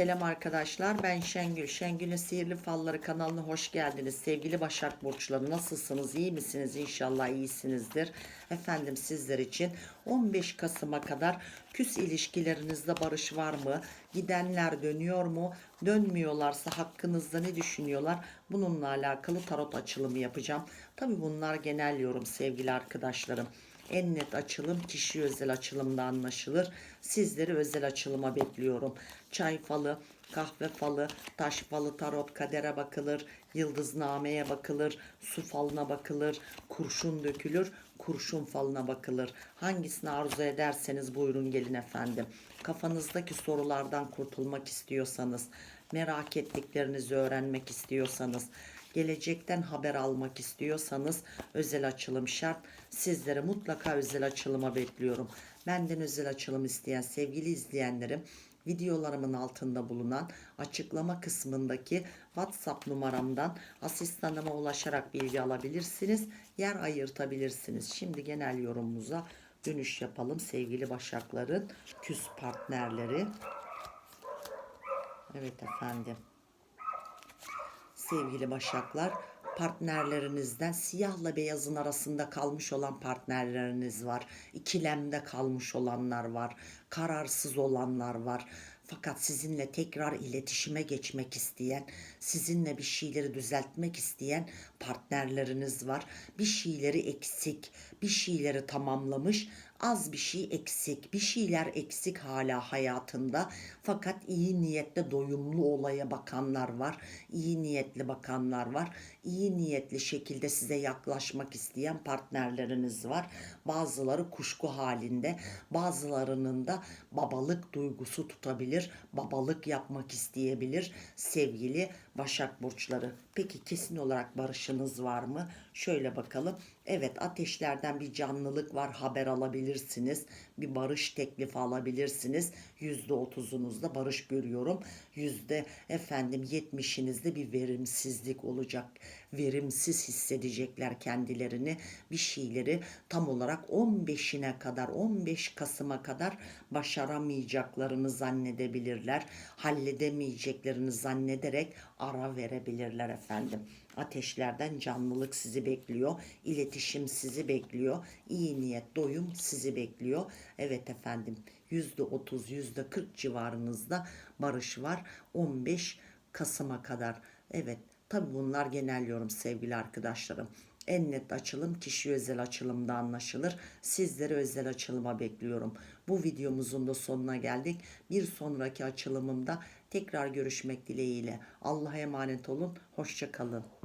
Selam arkadaşlar ben Şengül. Şengül'ün Sihirli Falları kanalına hoş geldiniz. Sevgili Başak Burçları nasılsınız? İyi misiniz? İnşallah iyisinizdir. Efendim sizler için 15 Kasım'a kadar küs ilişkilerinizde barış var mı? Gidenler dönüyor mu? Dönmüyorlarsa hakkınızda ne düşünüyorlar? Bununla alakalı tarot açılımı yapacağım. Tabi bunlar genel yorum sevgili arkadaşlarım. En net açılım kişi özel açılımda anlaşılır. Sizleri özel açılıma bekliyorum. Çay falı, kahve falı, taş falı, tarot, kadere bakılır, yıldıznameye bakılır, su falına bakılır, kurşun dökülür, kurşun falına bakılır. Hangisini arzu ederseniz buyurun gelin efendim. Kafanızdaki sorulardan kurtulmak istiyorsanız, merak ettiklerinizi öğrenmek istiyorsanız, gelecekten haber almak istiyorsanız özel açılım şart. Sizlere mutlaka özel açılıma bekliyorum. Benden özel açılım isteyen sevgili izleyenlerim videolarımın altında bulunan açıklama kısmındaki WhatsApp numaramdan asistanıma ulaşarak bilgi alabilirsiniz. Yer ayırtabilirsiniz. Şimdi genel yorumumuza dönüş yapalım sevgili başakların küs partnerleri. Evet efendim sevgili başaklar partnerlerinizden siyahla beyazın arasında kalmış olan partnerleriniz var. İkilemde kalmış olanlar var. Kararsız olanlar var. Fakat sizinle tekrar iletişime geçmek isteyen, sizinle bir şeyleri düzeltmek isteyen partnerleriniz var. Bir şeyleri eksik, bir şeyleri tamamlamış, az bir şey eksik, bir şeyler eksik hala hayatında. Fakat iyi niyetle doyumlu olaya bakanlar var. iyi niyetli bakanlar var. iyi niyetli şekilde size yaklaşmak isteyen partnerleriniz var. Bazıları kuşku halinde, bazılarının da babalık duygusu tutabilir, babalık yapmak isteyebilir sevgili Başak burçları. Peki kesin olarak barışınız var mı? Şöyle bakalım. Evet ateşlerden bir canlılık var haber alabilirsiniz. Bir barış teklifi alabilirsiniz. Yüzde otuzunuzda barış görüyorum. Yüzde efendim yetmişinizde bir verimsizlik olacak. Verimsiz hissedecekler kendilerini. Bir şeyleri tam olarak 15'ine kadar 15 Kasım'a kadar başaramayacaklarını zannedebilirler. Halledemeyeceklerini zannederek ara verebilirler efendim. Ateşlerden canlılık sizi bekliyor. İletişim sizi bekliyor. İyi niyet, doyum sizi bekliyor. Evet efendim %30, %40 civarınızda barış var. 15 Kasım'a kadar. Evet tabi bunlar genel yorum sevgili arkadaşlarım. En net açılım kişi özel açılımda anlaşılır. Sizleri özel açılıma bekliyorum. Bu videomuzun da sonuna geldik. Bir sonraki açılımımda tekrar görüşmek dileğiyle. Allah'a emanet olun. Hoşçakalın.